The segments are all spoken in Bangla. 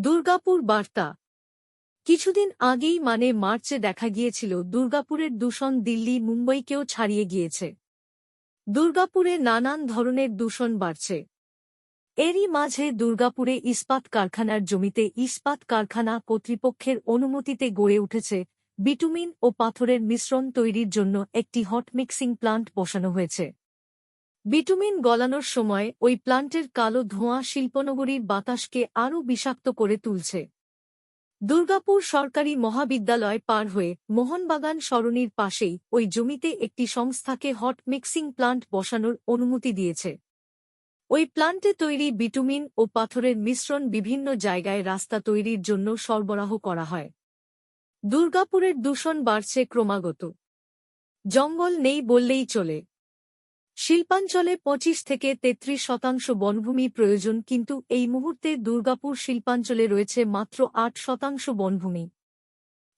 দুর্গাপুর বার্তা। কিছুদিন আগেই মানে মার্চে দেখা গিয়েছিল দুর্গাপুরের দূষণ দিল্লি মুম্বইকেও ছাড়িয়ে গিয়েছে। দুর্গাপুরে নানান ধরনের দূষণ বাড়ছে। এরই মাঝে দুর্গাপুরে ইস্পাত কারখানার জমিতে ইস্পাত কারখানা কর্তৃপক্ষের অনুমতিতে গড়ে উঠেছে বিটুমিন ও পাথরের মিশ্রণ তৈরির জন্য একটি হট মিক্সিং প্লান্ট বসানো হয়েছে। বিটুমিন গলানোর সময় ওই প্লান্টের কালো ধোঁয়া শিল্পনগরীর বাতাসকে আরও বিষাক্ত করে তুলছে। দুর্গাপুর সরকারি মহাবিদ্যালয় পার হয়ে মোহনবাগান সরণির পাশেই ওই জমিতে একটি সংস্থাকে হট মিক্সিং প্লান্ট বসানোর অনুমতি দিয়েছে। ওই প্লান্টে তৈরি বিটুমিন ও পাথরের মিশ্রণ বিভিন্ন জায়গায় রাস্তা তৈরির জন্য সরবরাহ করা হয়। দুর্গাপুরের দূষণ বাড়ছে ক্রমাগত। জঙ্গল নেই বললেই চলে। শিল্পাঞ্চলে পঁচিশ থেকে তেত্রিশ শতাংশ বনভূমি প্রয়োজন, কিন্তু এই মুহূর্তে দুর্গাপুর শিল্পাঞ্চলে রয়েছে মাত্র আট শতাংশ বনভূমি।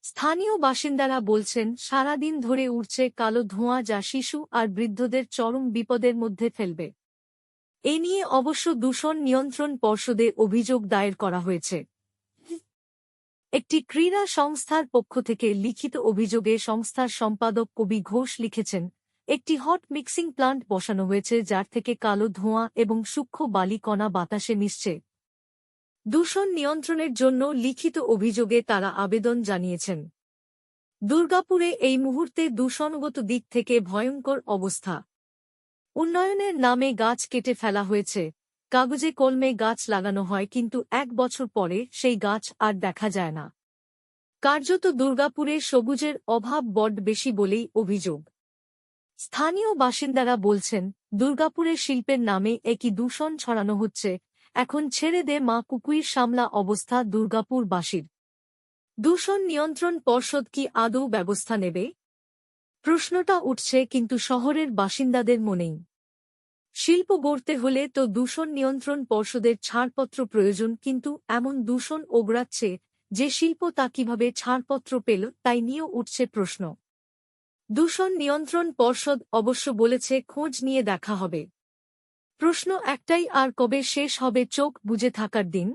স্থানীয় বাসিন্দারা বলছেন, সারাদিন ধরে উঠছে কালো ধোঁয়া যা শিশু আর বৃদ্ধদের চরম বিপদের মধ্যে ফেলবে। এ নিয়ে অবশ্য দূষণ নিয়ন্ত্রণ পর্ষদে অভিযোগ দায়ের করা হয়েছে। একটি ক্রীড়া সংস্থার পক্ষ থেকে লিখিত অভিযোগে সংস্থার সম্পাদক কবি ঘোষ লিখেছেন একটি হট মিক্সিং প্লান্ট বসানো হয়েছে যার থেকে কালো ধোঁয়া এবং সূক্ষ্ম বালি কণা বাতাসে মিশছে। দূষণ নিয়ন্ত্রণের জন্য লিখিত অভিযোগে তারা আবেদন জানিয়েছেন। দুর্গাপুরে এই মুহূর্তে দূষণগত দিক থেকে ভয়ঙ্কর অবস্থা। উন্নয়নের নামে গাছ কেটে ফেলা হয়েছে। কাগজে কলমে গাছ লাগানো হয় কিন্তু এক বছর পরে সেই গাছ আর দেখা যায় না। কার্যত দুর্গাপুরে সবুজের অভাব বড বেশি বলেই অভিযোগ। স্থানীয় বাসিন্দারা বলছেন, দুর্গাপুরের শিল্পের নামে একই দূষণ ছড়ানো হচ্ছে, এখন ছেড়ে দে মা কুকুইর সামলা অবস্থা দুর্গাপুরবাসীর। দূষণ নিয়ন্ত্রণ পর্ষদ কি আদৌ ব্যবস্থা নেবে? প্রশ্নটা উঠছে কিন্তু শহরের বাসিন্দাদের মনেই। শিল্প গড়তে হলে তো দূষণ নিয়ন্ত্রণ পর্ষদের ছাড়পত্র প্রয়োজন, কিন্তু এমন দূষণ ওগড়াচ্ছে যে শিল্প তা কীভাবে ছাড়পত্র পেল তাই নিয়েও উঠছে প্রশ্ন। দূষণ নিয়ন্ত্রণ পর্ষদ অবশ্য বলেছে, খোঁজ নিয়ে দেখা হবে। প্রশ্ন একটাই, আর কবে শেষ হবে চোখ বুঝে থাকার দিন?